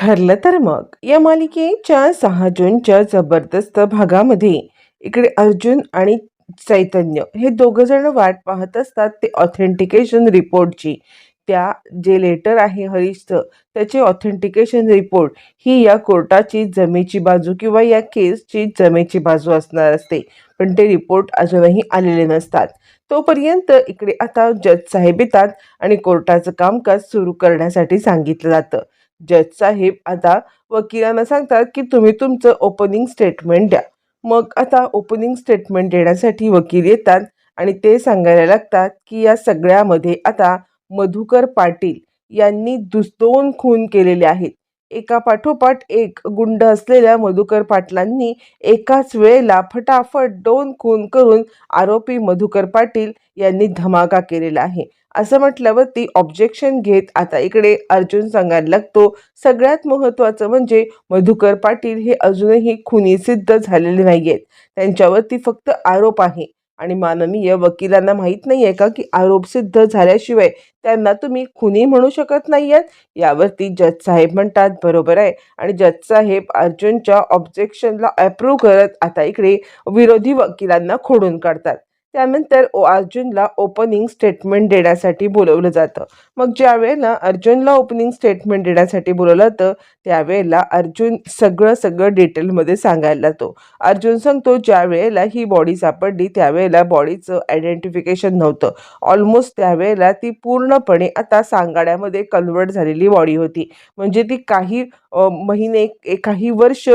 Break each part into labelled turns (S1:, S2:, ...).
S1: ठरलं तर मग. या मालिकेच्या सहा जूनच्या जबरदस्त भागामध्ये इकडे अर्जुन आणि चैतन्य हे दोघं जण वाट पाहत असतात ते ऑथेंटिकेशन रिपोर्टची त्या जे लेटर आहे हरीशचं त्याचे ऑथेंटिकेशन रिपोर्ट ही या कोर्टाची जमेची बाजू किंवा या केसची जमेची बाजू असणार असते. पण ते रिपोर्ट अजूनही आलेले नसतात. तोपर्यंत इकडे आता जज साहेब येतात आणि कोर्टाचं कामकाज सुरू करण्यासाठी सांगितलं जातं. जज साहेब आता वकिलांना सांगतात की तुम्ही तुमचं ओपनिंग स्टेटमेंट द्या. मग आता ओपनिंग स्टेटमेंट देण्यासाठी वकील येतात आणि ते सांगायला लागतात की या सगळ्यामध्ये आता मधुकर पाटील यांनी दुस दोन खून केलेले आहेत. एका पाठोपाठ एक गुंड असलेल्या मधुकर पाटलांनी एकाच वेळेला फटाफट दोन खून करून आरोपी मधुकर पाटील यांनी धमाका केलेला आहे. असं म्हटल्यावरती ऑब्जेक्शन घेत आता इकडे अर्जुन सांगायला लागतो सगळ्यात महत्त्वाचं म्हणजे मधुकर पाटील हे अजूनही खुनी सिद्ध झालेले नाही आहेत त्यांच्यावरती फक्त आरोप आहे. आणि माननीय वकिलांना माहीत नाही आहे का की आरोप सिद्ध झाल्याशिवाय त्यांना तुम्ही खुनी म्हणू शकत नाही आहेत यावरती जज साहेब म्हणतात बरोबर आहे. आणि जज साहेब अर्जुनच्या ऑब्जेक्शनला अप्रूव्ह करत आता इकडे विरोधी वकिलांना खोडून काढतात. त्यानंतर ओ अर्जुनला ओपनिंग स्टेटमेंट देण्यासाठी बोलवलं जातं. मग ज्या वेळेला अर्जुनला ओपनिंग स्टेटमेंट देण्यासाठी बोलवलं जातं त्यावेळेला अर्जुन सगळं सगळं डिटेलमध्ये सांगायला जातो. अर्जुन सांगतो ज्या वेळेला ही बॉडी सापडली त्यावेळेला बॉडीचं आयडेंटिफिकेशन नव्हतं. ऑलमोस्ट त्यावेळेला ती पूर्णपणे आता सांगाड्यामध्ये कन्वर्ट झालेली बॉडी होती. म्हणजे ती काही महिने ए- काही वर्ष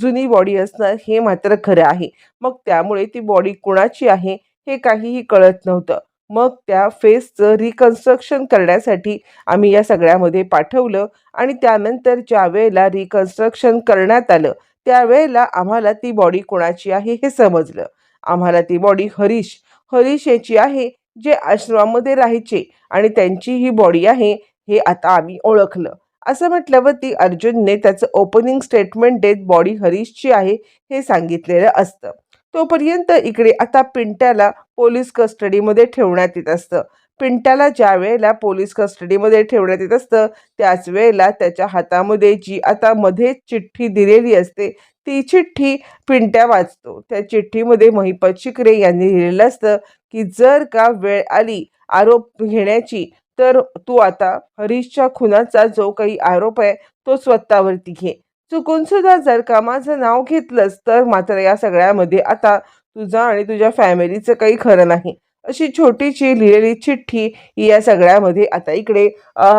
S1: जुनी बॉडी असणार हे मात्र खरं आहे. मग त्यामुळे ती बॉडी कुणाची आहे? हे काहीही कळत नव्हतं. मग त्या फेसचं रिकन्स्ट्रक्शन करण्यासाठी आम्ही या सगळ्यामध्ये पाठवलं आणि त्यानंतर ज्या वेळेला रिकन्स्ट्रक्शन करण्यात आलं त्यावेळेला आम्हाला ती बॉडी कोणाची आहे हे समजलं. आम्हाला ती बॉडी हरीश. हरीश याची आहे जे आश्रमामध्ये राहायचे आणि त्यांची ही बॉडी आहे हे आता आम्ही ओळखलं. असं म्हटल्यावरती अर्जुनने त्याचं ओपनिंग स्टेटमेंट देत बॉडी हरीशची आहे हे सांगितलेलं असतं. तोपर्यंत इकडे आता पिंट्याला पोलीस कस्टडीमध्ये ठेवण्यात येत असतं. पिंट्याला ज्या वेळेला पोलीस कस्टडीमध्ये ठेवण्यात येत असतं त्याच वेळेला त्याच्या हातामध्ये जी आता मध्ये चिठ्ठी दिलेली असते ती चिठ्ठी पिंट्या वाचतो. त्या चिठ्ठीमध्ये महिपत शिकरे यांनी लिहिलेलं असतं की जर का वेळ आली आरोप घेण्याची तर तू आता हरीशच्या खुनाचा जो काही आरोप आहे तो स्वतःवरती घे. चुकून सुद्धा जर का माझं नाव घेतलंस तर मात्र या सगळ्यामध्ये आता तुझं आणि तुझ्या फॅमिलीचं काही खरं नाही. अशी छोटीशी लिहिलेली चिठ्ठी ही या सगळ्यामध्ये आता इकडे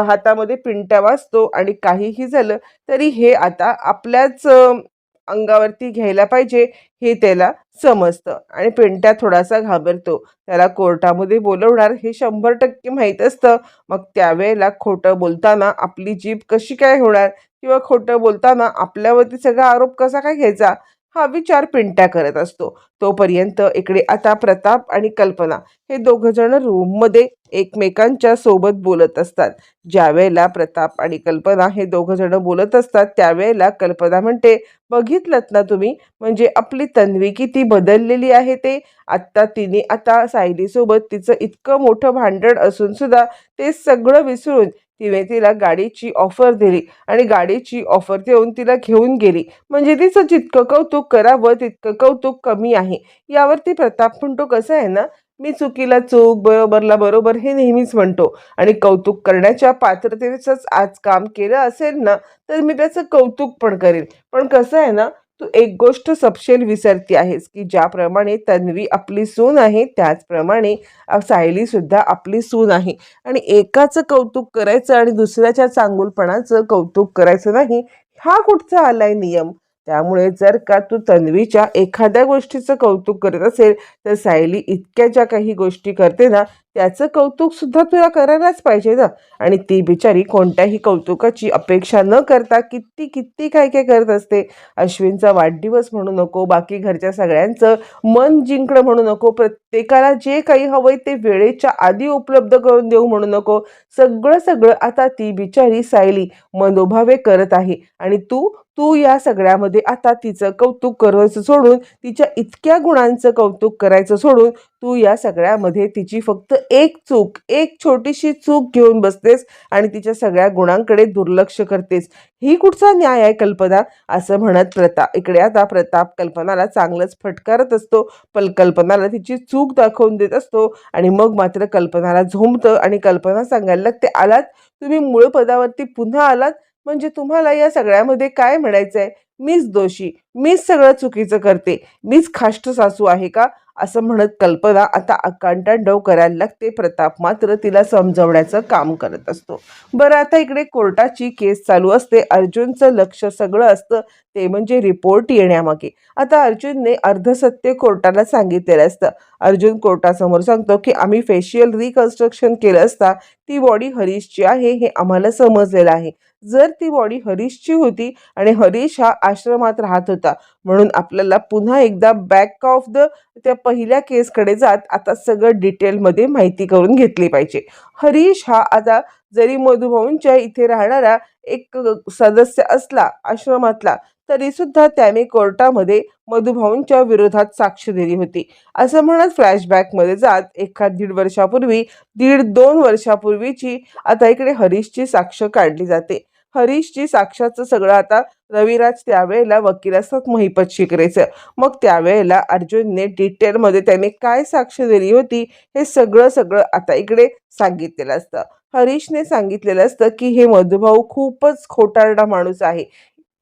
S1: हातामध्ये पिंट्या वाचतो आणि काहीही झालं तरी हे आता आपल्याच अंगावरती घ्यायला पाहिजे. हे त्याला समजतं. आणि पिंट्या थोडासा घाबरतो. त्याला कोर्टामध्ये बोलवणार हे शंभर टक्के माहीत असतं. मग त्यावेळेला खोटं बोलताना आपली जीभ कशी काय होणार? किंवा खोटं बोलताना आपल्यावरती सगळा आरोप कसा काय घ्यायचा? हा विचार पिंट्या करत असतो. तोपर्यंत इकडे आता प्रताप आणि कल्पना हे दोघं जण रूममध्ये एकमेकांच्या सोबत बोलत असतात. ज्यावेळेला प्रताप आणि कल्पना हे दोघं जण बोलत असतात त्यावेळेला कल्पना म्हणते बघितलं ना तुम्ही? म्हणजे आपली तन्वी किती बदललेली आहे ते? आत्ता तिने आता सायलीसोबत तिचं इतकं मोठं भांडण असून सुद्धा ते सगळं विसरून तिने तिला गाडीची ऑफर दिली आणि गाडीची ऑफर देऊन तिला घेऊन गेली. म्हणजे तिचं जितकं कौतुक करावं तितकं कौतुक कमी आहे. यावरती प्रताप म्हणतो कसं आहे ना मी चुकीला चूक बरोबरला बरोबर हे नेहमीच म्हणतो. आणि कौतुक करण्याच्या पात्रतेचंच आज काम केलं असेल ना तर मी त्याचं कौतुक पण करेन. पण कसं आहे ना तू एक गोष्ट सपशेल विसरती आहेस की ज्याप्रमाणे तन्वी आपली सून आहे त्याचप्रमाणे सायलीसुद्धा सायली सुद्धा आपली सून आहे. आणि एकाचं कौतुक करायचं आणि दुसऱ्याच्या चांगुलपणाचं कौतुक करायचं नाही हा कुठचा आलाय नियम? त्यामुळे जर का तू तन्वीच्या एखाद्या गोष्टीचं कौतुक करत असेल तर सायली इतक्या ज्या काही गोष्टी करते ना त्याचं कौतुक सुद्धा तुला करायलाच पाहिजे ना. आणि ती बिचारी कोणत्याही कौतुकाची अपेक्षा न करता किती किती काय काय करत असते. अश्विनचा वाढदिवस म्हणू नको बाकी घरच्या सगळ्यांचं मन जिंकणं म्हणू नको प्रत्येकाला जे काही हवंय ते वेळेच्या आधी उपलब्ध करून देऊ म्हणू नको. सगळं सगळं आता ती बिचारी सायली मनोभावे करत आहे. आणि तू तू या सगळ्यामध्ये आता तिचं कौतुक करायचं सोडून तिच्या इतक्या गुणांचं कौतुक करायचं सोडून तू या सगळ्यामध्ये तिची फक्त एक चूक एक छोटीशी चूक घेऊन बसतेस आणि तिच्या सगळ्या गुणांकडे दुर्लक्ष करतेस. ही कुठचा न्याय आहे कल्पना? असं म्हणत प्रताप. इकडे आता प्रताप कल्पनाला चांगलंच फटकारत असतो. पण कल्पनाला तिची चूक दाखवून देत असतो आणि मग मात्र कल्पनाला झोंबतं आणि कल्पना सांगायला लागते आलात? तुम्ही मूळ पदावरती पुन्हा आलात? म्हणजे तुम्हाला या सगळ्यामध्ये काय म्हणायचं आहे मीच दोषी मीच सगळं चुकीचं करते मीच खाष्ट सासू आहे का? असं म्हणत कल्पना आता अकांटांडव करायला लागते. प्रताप मात्र तिला समजवण्याचं काम करत असतो. बरं आता इकडे कोर्टाची केस चालू असते. अर्जुनचं लक्ष सगळं असतं. ते म्हणजे रिपोर्ट येण्यामागे. आता अर्जुनने अर्धसत्य कोर्टाला सांगितलेलं असतं. अर्जुन कोर्टासमोर सांगतो की आम्ही फेशियल रिकन्स्ट्रक्शन केलं असता ती बॉडी हरीशची आहे हे आम्हाला समजलेलं आहे. जर ती बॉडी हरीशची होती आणि हरीश हा आश्रमात राहत होता म्हणून आपल्याला पुन्हा एकदा बॅक ऑफ द त्या पहिल्या केसकडे जात आता सगळं डिटेलमध्ये माहिती करून घेतली पाहिजे. हरीश हा आता जरी मधुभाऊंच्या इथे राहणारा एक सदस्य असला आश्रमातला तरी सुद्धा त्याने कोर्टामध्ये मधुभाऊंच्या विरोधात साक्ष दिली होती. असं म्हणत फ्लॅशबॅकमध्ये जात एखाद दीड वर्षापूर्वी दीड दोन वर्षापूर्वीची आता इकडे हरीशची साक्ष काढली जाते. हरीशची साक्षाचं सगळं आता रविराज त्यावेळेला वकील असतात महिपत शिकरेचं. मग त्यावेळेला अर्जुनने डिटेलमध्ये त्याने काय साक्ष दिली होती हे सगळं सगळं आता इकडे सांगितलेलं असतं. हरीशने सांगितलेलं असतं की हे मधुभाऊ खूपच खोटारडा माणूस आहे.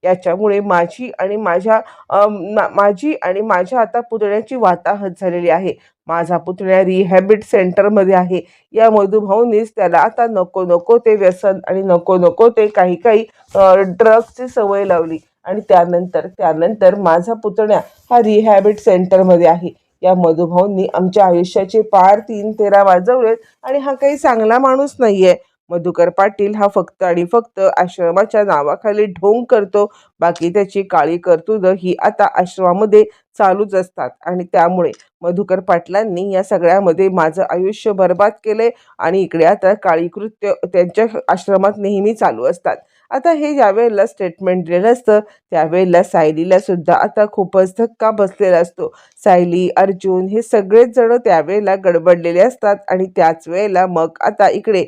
S1: याच्यामुळे माझी आणि माझ्या माझी आणि माझ्या आता पुतण्याची वाताहत झालेली आहे. माझा पुतण्या रिहॅबिट सेंटरमध्ये आहे. या मधुभाऊनीच त्याला आता नको नको ते व्यसन आणि नको नको ते काही काही ड्रग्सची सवय लावली. आणि त्यानंतर त्यानंतर माझा पुतण्या हा रिहॅबिट सेंटरमध्ये आहे. या मधुभाऊंनी आमच्या आयुष्याचे पार तीन तेरा वाजवलेत आणि हा काही चांगला माणूस नाही आहे मधुकर पाटील हा फक्त आणि फक्त आश्रमाच्या नावाखाली ढोंग करतो. बाकी त्याची काळी कर्तुद ही आता आश्रमामध्ये चालूच असतात. आणि त्यामुळे मधुकर पाटलांनी या सगळ्यामध्ये माझं आयुष्य बर्बाद केले आणि इकडे आता काळी कृत्य त्यांच्या आश्रमात नेहमी चालू असतात. आता हे ज्यावेळेला स्टेटमेंट दिलेलं असतं त्यावेळेला सायलीला सुद्धा आता खूपच धक्का बसलेला असतो. सायली अर्जुन हे सगळेच जण त्यावेळेला गडबडलेले असतात आणि त्याच वेळेला मग आता इकडे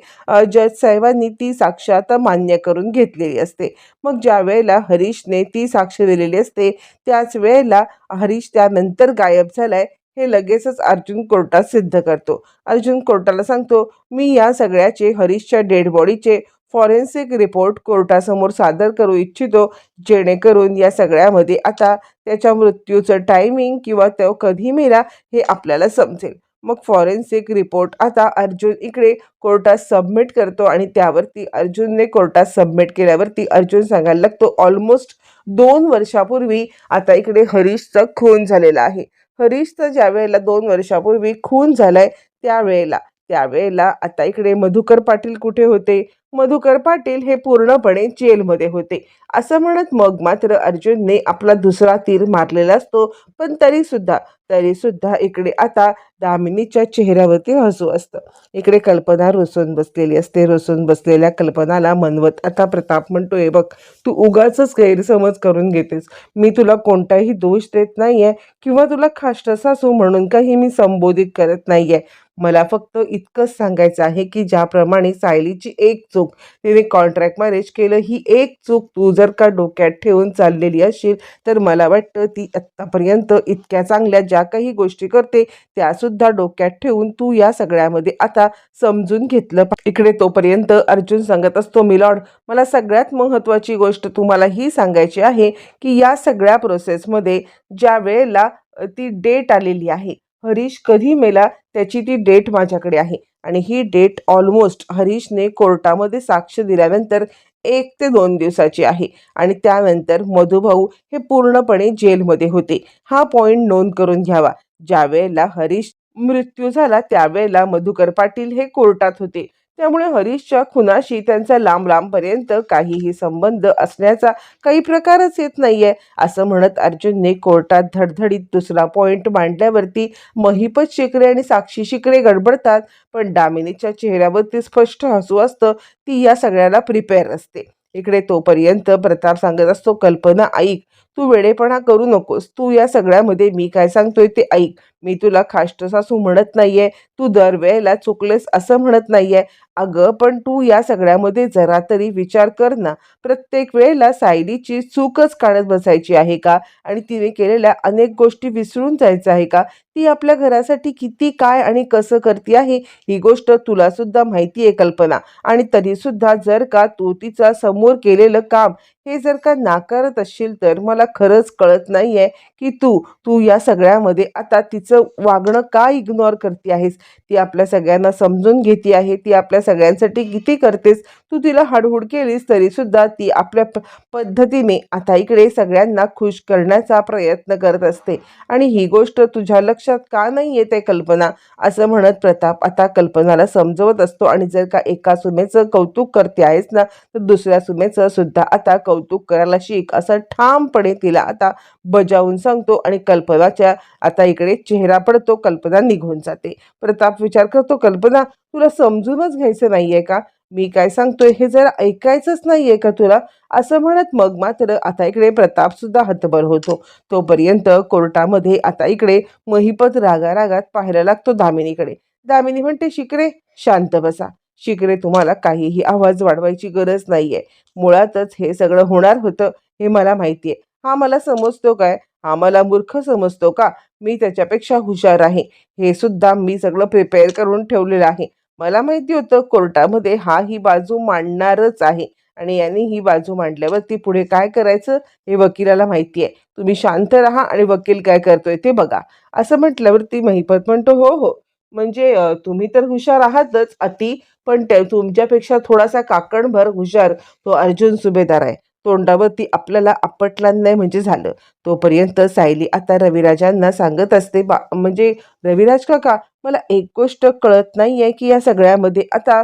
S1: जज साहेबांनी ती साक्ष आता मान्य करून घेतलेली असते. मग ज्या वेळेला हरीशने ती साक्ष दिलेली असते त्याच वेळेला हरीश त्यानंतर गायब झालाय हे लगेचच अर्जुन कोर्टात सिद्ध करतो. अर्जुन कोर्टाला सांगतो मी या सगळ्याचे हरीशच्या डेड बॉडीचे फॉरेन्सिक रिपोर्ट कोर्टासमोर सादर करू इच्छितो जेणेकरून या सगळ्यामध्ये आता त्याच्या मृत्यूचं टायमिंग किंवा तो कधी मेला हे आपल्याला समजेल. मग फॉरेन्सिक रिपोर्ट आता अर्जुन इकडे कोर्टात सबमिट करतो आणि त्यावरती अर्जुनने कोर्टात सबमिट केल्यावरती अर्जुन सांगायला लागतो ऑलमोस्ट दोन वर्षापूर्वी आता इकडे हरीशचा खून झालेला आहे. हरीशचा ज्या वेळेला दोन वर्षापूर्वी खून झालाय त्यावेळेला त्यावेळेला आता इकडे मधुकर पाटील कुठे होते? मधुकर पाटील हे पूर्णपणे जेलमध्ये होते. असं म्हणत मग मात्र अर्जुनने आपला दुसरा तीर मारलेला असतो. पण तरी सुद्धा तरी सुद्धा इकडे आता दामिनीच्या चेहऱ्यावरती हसू असतं. इकडे कल्पना रोसून बसलेली असते. रोसून बसलेल्या कल्पनाला मनवत आता प्रताप म्हणतोय बघ तू उगाच गैरसमज करून घेतेस. मी तुला कोणताही दोष देत नाहीये किंवा तुला खाष्ट सासू म्हणून काही मी संबोधित करत नाहीये. मला फक्त इतकंच सांगायचं आहे की ज्याप्रमाणे सायलीची एक चूक. तिने कॉन्ट्रॅक्ट मॅरेज केलं. ही एक चूक तू जर का डोक्यात ठेवून चाललेली असेल तर मला वाटतं ती आत्तापर्यंत इतक्या चांगल्या ज्या काही गोष्टी करते त्यासुद्धा डोक्यात ठेवून तू या सगळ्यामध्ये आता समजून घेतलं इकडे तोपर्यंत अर्जुन सांगत असतो मिलॉर्ड मला सगळ्यात महत्त्वाची गोष्ट तुम्हाला ही सांगायची आहे की या सगळ्या प्रोसेसमध्ये ज्या वेळेला ती डेट आलेली आहे हरीश कधी मेला त्याची ती डेट माझ्याकडे आहे. आणि ही डेट ऑलमोस्ट हरीशने कोर्टामध्ये साक्ष दिल्यानंतर एक ते दोन दिवसाची आहे. आणि त्यानंतर मधुभाऊ हे पूर्णपणे जेलमध्ये होते. हा पॉईंट नोंद करून घ्यावा. ज्यावेळेला हरीश मृत्यू झाला त्यावेळेला मधुकर पाटील हे कोर्टात होते. त्यामुळे हरीशच्या खुनाशी त्यांचा लांब लांबपर्यंत काहीही संबंध असण्याचा काही प्रकारच येत नाहीये असं म्हणत अर्जुनने कोर्टात धडधडीत दुसरा पॉइंट मांडल्यावरती महिपत शिकरे आणि साक्षी शिकरे गडबडतात पण दामिनीच्या चेहऱ्यावरती स्पष्ट हसू असतं ती या सगळ्याला प्रिपेअर असते. इकडे तोपर्यंत प्रताप सांगत असतो कल्पना ऐक तू वेडेपणा करू नकोस. तू या सगळ्यामध्ये मी काय सांगतोय ते ऐक. मी तुला खाष्ट सासू म्हणत नाहीये. तू दरवेळेला चुकलेस असं म्हणत नाहीये. अगं पण तू या सगळ्यामध्ये जरा तरी विचार कर ना. प्रत्येक वेळेला सायलीची चूकच काढत बसायची आहे का? आणि तिने केलेल्या अनेक गोष्टी विसरून जायचं आहे का? ती आपल्या घरासाठी किती काय आणि कसं करते आहे? ही गोष्ट तुला सुद्धा माहिती आहे कल्पना. आणि तरीसुद्धा जर का तू तिचा समोर केलेलं काम हे जर का नाकारत असशील तर मला खरंच कळत नाही आहे की तू तू या सगळ्यामध्ये आता तिचं वागणं का इग्नोर करते आहेस? ती आपल्या सगळ्यांना समजून घेते आहे ती आपल्या सगळ्यांसाठी किती करतेस? तू तिला हडहुड केलीस तरीसुद्धा ती आपल्या प पद्धतीने आता इकडे सगळ्यांना खुश करण्याचा प्रयत्न करत असते. आणि ही गोष्ट तुझ्या लक्षात का नाही येते कल्पना? असं म्हणत प्रताप आता कल्पनाला समजवत असतो आणि जर का एका सुमेचं कौतुक करते आहेस ना तर दुसऱ्या सुमेचं सुद्धा आता कौतुक करायला शिक. असं ठामपणे तिला आता बजावून सांगतो आणि कल्पनाच्या आता इकडे चेहरा पडतो कल्पना निघून जाते. प्रताप विचार करतो कल्पना तुला समजूनच घ्यायचं नाहीये का? मी काय सांगतोय हे जरा ऐकायचंच नाहीये का तुला? असं म्हणत मग मात्र आता इकडे प्रताप सुद्धा हतबल होतो. तोपर्यंत कोर्टामध्ये आता इकडे महिपत रागा रागात पाहायला लागतो दामिनीकडे. दामिनी म्हणते शिकरे शांत बसा. शिकरे तुम्हाला काहीही आवाज वाढवायची गरज नाहीये. मुळातच हे सगळं होणार होतं हे मला माहितीये. हा मला समजतो काय? हा मला मूर्ख समजतो का? मी त्याच्यापेक्षा हुशार आहे. हे सुद्धा मी सगळं प्रिपेअर करून ठेवलेलं आहे. मला माहिती होतं कोर्टामध्ये हा ही बाजू मांडणारच आहे. आणि यांनी ही बाजू मांडल्यावरती पुढे काय करायचं हे वकिलाला माहिती आहे तुम्ही शांत राहा आणि वकील काय करतोय ते बघा. असं म्हटल्यावरती महिपत म्हणतो हो हो म्हणजे तुम्ही तर हुशार आहातच अति पण तुमच्यापेक्षा थोडासा काकणभर हुशार तो अर्जुन सुभेदार आहे. तोंडावरती आपल्याला आपटला नाही म्हणजे झालं. तोपर्यंत सायली आता रविराजांना सांगत असते बा म्हणजे रविराज काका मला एक गोष्ट कळत नाही आहे की या सगळ्यामध्ये आता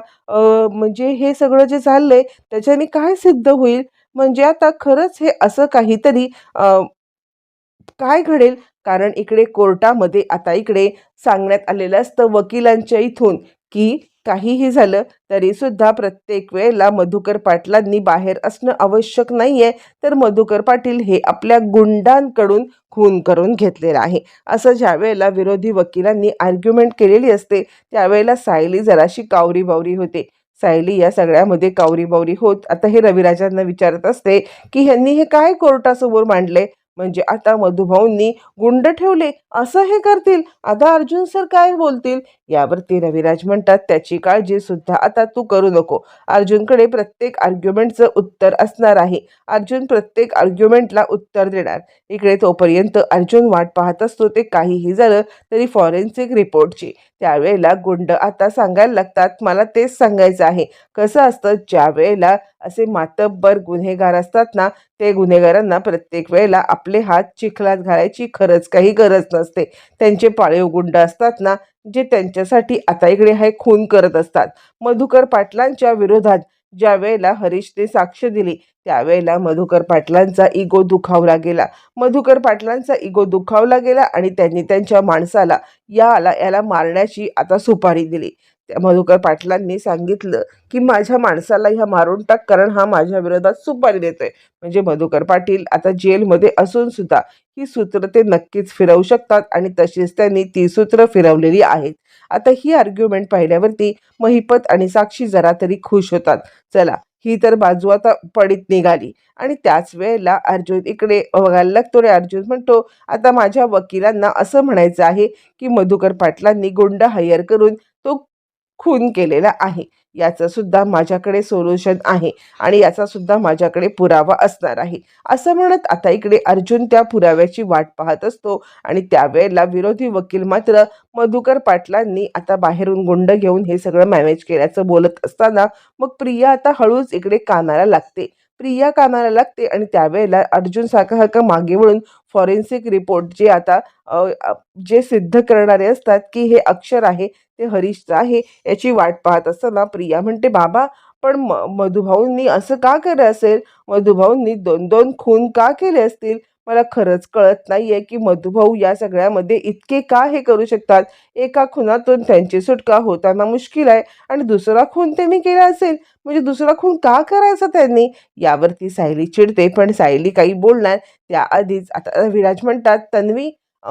S1: म्हणजे हे सगळं जे झालं आहे त्याच्याने काय सिद्ध होईल? म्हणजे आता खरंच हे असं काहीतरी काय घडेल? कारण इकडे कोर्टामध्ये आता इकडे सांगण्यात आलेलं असतं वकिलांच्या इथून की काहीही झालं तरी सुद्धा प्रत्येक वेळेला मधुकर पाटलांनी बाहेर असणं आवश्यक नाहीये. तर मधुकर पाटील हे आपल्या गुंडांकडून खून करून घेतलेलं आहे. असं ज्या वेळेला विरोधी वकिलांनी आर्ग्युमेंट केलेली असते त्यावेळेला सायली जराशी कावरी बावरी होते. सायली या सगळ्यामध्ये कावरी बावरी होत आता हे रविराजांना विचारत असते की ह्यांनी हे काय कोर्टासमोर मांडले म्हणजे आता मधुभाऊंनी गुंड ठेवले असं हे करतील? आता अर्जुन सर काय बोलतील? यावरती रविराज म्हणतात त्याची काळजी सुद्धा आता तू करू नको. अर्जुनकडे प्रत्येक आर्ग्युमेंटचं उत्तर असणार आहे. अर्जुन प्रत्येक आर्ग्युमेंटला उत्तर देणार. इकडे तोपर्यंत अर्जुन वाट पाहत असतो ते काहीही झालं तरी फॉरेन्सिक रिपोर्टची त्यावेळेला गुंड आता सांगायला लागतात मला तेच सांगायचं आहे. कसं असतं ज्या वेळेला असे मातब्बर गुन्हेगार असतात ना ते गुन्हेगारांना प्रत्येक वेळेला आपले हात चिखलात घालायची खरंच काही गरज नसते. त्यांचे पाळीव गुंड असतात ना जे त्यांच्यासाठी आता इकडे हे खून करत असतात. मधुकर पाटलांच्या विरोधात ज्या वेळेला हरीशने साक्ष दिली त्यावेळेला मधुकर पाटलांचा इगो दुखावला गेला. मधुकर पाटलांचा इगो दुखावला गेला आणि त्यांनी त्यांच्या माणसाला याला याला मारण्याची आता सुपारी दिली. त्या मधुकर पाटलांनी सांगितलं की माझ्या माणसाला ह्या मारून टाक कारण हा माझ्या विरोधात सुपारी देतोय. म्हणजे मधुकर पाटील आता जेलमध्ये असून सुद्धा ही सूत्र ते नक्कीच फिरवू शकतात आणि तशीच त्यांनी ती सूत्र फिरवलेली आहेत. आता ही आर्ग्युमेंट पाहिल्यावरती महिपत आणि साक्षी जरा तरी खुश होतात. चला ही तर बाजू आता पडीत निघाली. आणि त्याच वेळेला अर्जुन इकडे बघायला लागतो रे अर्जुन म्हणतो आता माझ्या वकिलांना असं म्हणायचं आहे की मधुकर पाटलांनी गुंड हायर करून तो खून केलेला आहे. याचं सुद्धा माझ्याकडे सोल्युशन आहे आणि याचा सुद्धा माझ्याकडे पुरावा असणार आहे. असं म्हणत आता इकडे अर्जुन त्या पुराव्याची वाट पाहत असतो आणि त्यावेळेला विरोधी वकील मात्र मधुकर पाटलांनी आता बाहेरून गुंड घेऊन हे सगळं मॅनेज केल्याचं बोलत असताना मग प्रिया आता हळूच इकडे कानाला लागते. प्रिया कानाला लागते आणि त्यावेळेला अर्जुन सारखा मागे वळून फॉरेन्सिक रिपोर्ट जे आता जे सिद्ध करणारे असतात की हे अक्षर आहे ते हरीशचं आहे याची वाट पाहत असताना प्रिया म्हणते बाबा पण म मधुभाऊंनी असं का केलं असेल? मधुभाऊंनी दोन दोन खून का केले असतील? मला खरंच कळत नाहीये की मधुभाऊ या सगळ्यामध्ये इतके का हे करू शकतात? एका खुनातून त्यांची सुटका होताना मुश्किल आहे आणि दुसरा खून त्यांनी केला असेल. म्हणजे दुसरा खून का करायचा त्यांनी? यावरती सायली चिडते पण सायली काही बोलणार त्याआधीच आता विराज म्हणतात तन्वी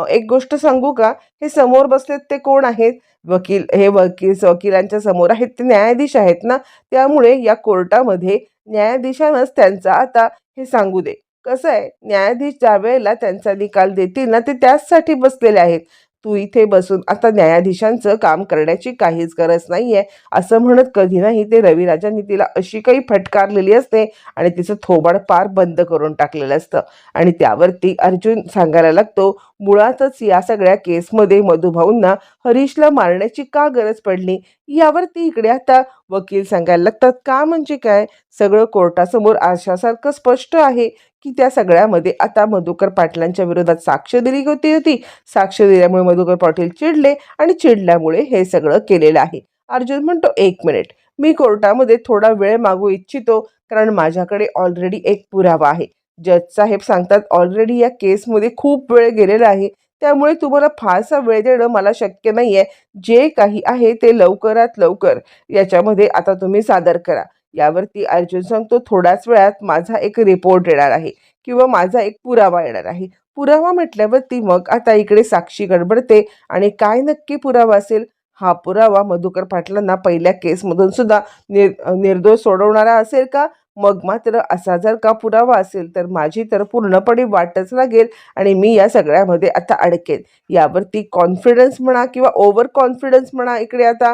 S1: एक गोष्ट सांगू का? हे समोर बसलेत ते कोण आहेत? वकील हे वकील वकिलांच्या समोर आहेत ते न्यायाधीश आहेत ना? त्यामुळे या कोर्टामध्ये न्यायाधीशानंच त्यांचा आता हे सांगू दे. कसं आहे न्यायाधीश ज्या वेळेला त्यांचा निकाल देतील ना ते त्याचसाठी बसलेले आहेत. तू इथे बसून आता न्यायाधीशांचं काम करण्याची काहीच गरज नाही आहे असं म्हणत कधी नाही ते रविराजांनी तिला अशी काही फटकारलेली असते आणि तिचं थोबाड पार बंद करून टाकलेलं असतं. आणि त्यावरती अर्जुन सांगायला लागतो मुळातच या सगळ्या केसमध्ये मधुभाऊंना हरीशला मारण्याची का गरज पडली? यावरती इकडे आता वकील सांगायला लागतात का म्हणजे काय? सगळं कोर्टासमोर आशासारखं स्पष्ट आहे की त्या सगळ्यामध्ये आता मधुकर पाटलांच्या विरोधात साक्ष दिली होती होती. साक्ष दिल्यामुळे मधुकर पाटील चिडले आणि चिडल्यामुळे हे सगळं केलेलं आहे. अर्जुन म्हणतो एक मिनिट. मी कोर्टामध्ये थोडा वेळ मागू इच्छितो कारण माझ्याकडे ऑलरेडी एक पुरावा आहे. जज साहेब सांगतात ऑलरेडी या केसमध्ये खूप वेळ गेलेला आहे. त्यामुळे तुम्हाला फारसा वेळ देणं मला शक्य नाही आहे जे काही आहे ते लवकरात लवकर याच्यामध्ये आता तुम्ही सादर करा. यावरती अर्जुन सांगतो थोड्याच वेळात माझा एक रिपोर्ट येणार आहे किंवा माझा एक पुरावा येणार आहे. पुरावा म्हटल्यावरती मग आता इकडे साक्षी गडबडते आणि काय नक्की पुरावा असेल? हा पुरावा मधुकर पाटलांना पहिल्या केसमधून सुद्धा निर निर्दोष सोडवणारा असेल का? मग मात्र असा जर का पुरावा असेल तर माझी तर पूर्णपणे वाटच लागेल आणि मी या सगळ्यामध्ये आता अडकेन. यावरती कॉन्फिडन्स म्हणा किंवा ओव्हर कॉन्फिडन्स म्हणा इकडे आता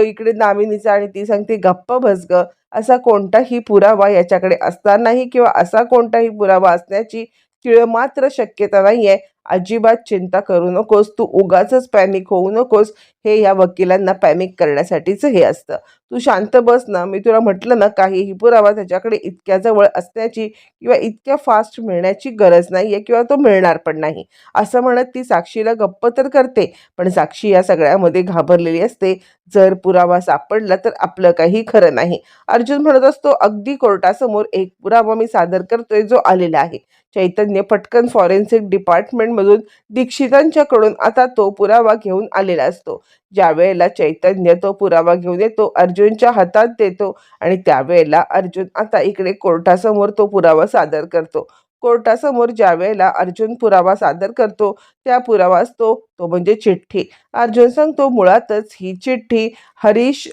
S1: इकडे दामिनीचा आणि ती सांगते गप्प भसग असा कोणताही पुरावा याच्याकडे असणार नाही किंवा असा कोणताही पुरावा असण्याची तिळ मात्र शक्यता नाही आहे अजिबात चिंता करू नकोस तू उगाच पॅनिक होऊ नकोस. हे या वकिलांना पॅनिक करण्यासाठीच हे असतं. तू शांत बस ना. मी तुला म्हटलं ना काहीही पुरावा त्याच्याकडे इतक्या जवळ असण्याची किंवा इतक्या फास्ट मिळण्याची गरज नाही आहे किंवा तो मिळणार पण नाही. असं म्हणत ती साक्षीला गप्प तर करते पण साक्षी या सगळ्यामध्ये घाबरलेली असते. जर पुरावा सापडला तर आपलं काही खरं नाही. अर्जुन म्हणत असतो अगदी कोर्टासमोर एक पुरावा मी सादर करतोय जो आलेला आहे. चैतन्य पटकन फॉरेन्सिक डिपार्टमेंटमधून दीक्षितांच्याकडून आता तो पुरावा घेऊन आलेला असतो. ज्या वेळेला चैतन्य तो पुरावा घेऊन येतो अर्जुनच्या हातात देतो आणि त्यावेळेला अर्जुन आता इकडे कोर्टासमोर तो पुरावा सादर करतो. कोर्टासमोर ज्या वेळेला अर्जुन पुरावा सादर करतो त्या पुरावाच तो तो म्हणजे चिठ्ठी. अर्जुन सांगतो मुळातच ही चिठ्ठी हरीश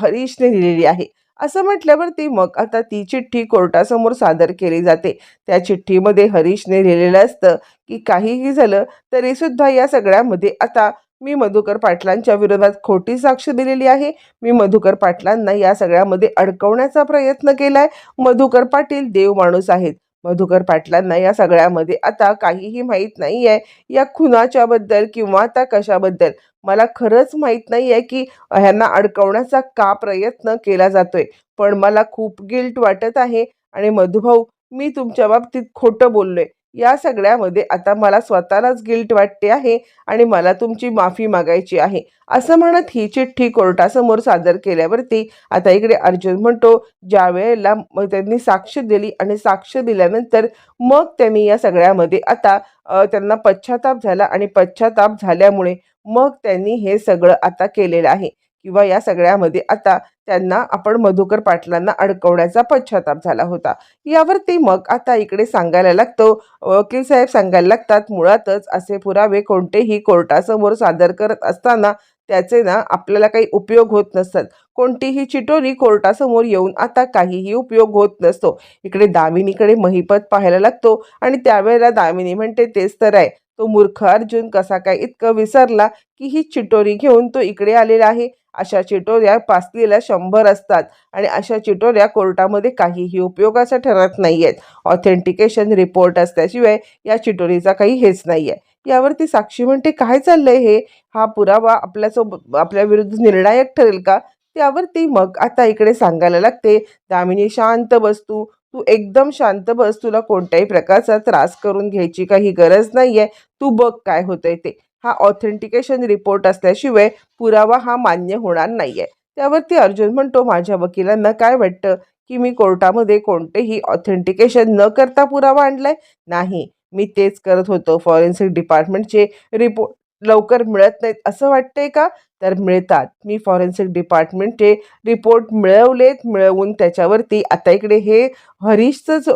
S1: हरीशने लिहिलेली आहे. असं म्हटल्यावरती मग आता ती चिठ्ठी कोर्टासमोर सादर केली जाते. त्या चिठ्ठीमध्ये हरीशने लिहिलेलं असतं की काहीही झालं तरीसुद्धा या सगळ्यामध्ये आता मी मधुकर पाटलांच्या विरोधात खोटी साक्ष दिलेली आहे. मी मधुकर पाटलांना या सगळ्यामध्ये अडकवण्याचा प्रयत्न केलाय. मधुकर पाटील देव माणूस आहेत. मधुकर पाटलांना या सगळ्यामध्ये आता काहीही माहीत नाही आहे या खुनाच्या बद्दल किंवा आता कशाबद्दल मला खरंच माहीत नाही आहे की ह्यांना अडकवण्याचा का प्रयत्न केला जातोय. पण मला खूप गिल्ट वाटत आहे. आणि मधुभाऊ मी तुमच्या बाबतीत खोटं बोललोय. या सगळ्यामध्ये आता मला स्वतःलाच गिल्ट वाटते आहे आणि मला तुमची माफी मागायची आहे. असं म्हणत ही चिठ्ठी कोर्टासमोर सादर केल्यावरती आता इकडे अर्जुन म्हणतो ज्या वेळेला मग त्यांनी साक्ष दिली आणि साक्ष दिल्यानंतर मग त्यांनी या सगळ्यामध्ये आता त्यांना पश्चाताप झाला आणि पश्चाताप झाल्यामुळे मग त्यांनी हे सगळं आता केलेलं आहे. किंवा या सगळ्यामध्ये आता त्यांना आपण मधुकर पाटलांना अडकवण्याचा पश्चाताप झाला होता. यावरती मग आता इकडे सांगायला लागतो. वकील साहेब सांगायला लागतात मुळातच असे पुरावे कोणतेही कोर्टासमोर सादर करत असताना त्याचे ना आपल्याला काही उपयोग होत नसतात. कोणतीही चिटोरी कोर्टासमोर येऊन आता काहीही उपयोग होत नसतो. इकडे दामिनीकडे महिपत पाहायला लागतो आणि त्यावेळेला दामिनी म्हणते तेच तर आहे. तो मूर्ख अर्जुन कसा काय इतकं विसरला की ही चिटोरी घेऊन तो इकडे आलेला आहे? अशा चिटोऱ्या पासलेल्या शंभर असतात. आणि अशा चिटोऱ्या कोर्टामध्ये काहीही उपयोगाच्या ठरत नाही आहेत ऑथेंटिकेशन रिपोर्ट असल्याशिवाय या चिटोरीचा काही हेच नाही आहे यावरती साक्षी म्हणते काय चाललंय हे? हा पुरावा आपल्यासोबत आपल्या विरुद्ध निर्णायक ठरेल का? त्यावरती मग आता इकडे सांगायला लागते दामिनी शांत बसतू तू. एकदम शांत बस. तुला कोणत्याही प्रकारचा त्रास करून घ्यायची काही गरज नाही आहे तू बघ काय होतंय ते. हा ऑथेंटिकेशन रिपोर्ट असल्याशिवाय पुरावा हा मान्य होणार नाहीये. त्यावरती अर्जुन म्हणतो माझ्या वकिलांना काय वाटतं की मी कोर्टामध्ये कोणतेही ऑथेंटिकेशन न करता पुरावा आणलाय? नाही मी तेच करत होतो. फॉरेन्सिक डिपार्टमेंटचे रिपोर्ट लवकर मिळत नाहीत असं वाटतंय का? तर मिळतात. मी फॉरेन्सिक डिपार्टमेंटचे रिपोर्ट मिळवलेत. मिळवून त्याच्यावरती आता इकडे हे हरीशचंच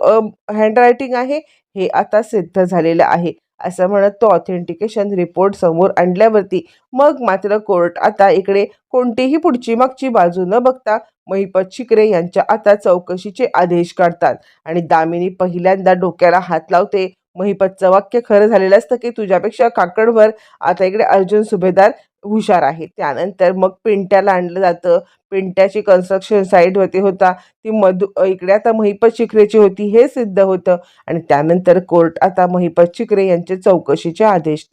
S1: हँडरायटिंग आहे. हे आता सिद्ध झालेलं आहे. असं म्हणत तो ऑथेंटिकेशन रिपोर्ट समोर आणल्यावरती मग मात्र कोर्ट आता इकडे कोणतीही पुढची मागची बाजू न बघता महिपत शिकरे यांच्या आता चौकशीचे आदेश काढतात. आणि दामिनी पहिल्यांदा डोक्याला हात लावते महिपतचं वाक्य खरं झालेलं असतं की तुझ्यापेक्षा काकडवर? आता इकडे अर्जुन सुभेदार हुशार आहे. त्यानंतर मग पिंट्याला आणलं जातं. पिंट्याची कन्स्ट्रक्शन साईटवरती होता ती मधु इकडे आता महिपत शिकरेची होती हे सिद्ध होतं. आणि त्यानंतर कोर्ट आता महिपत शिकरे यांचे चौकशीचे आदेश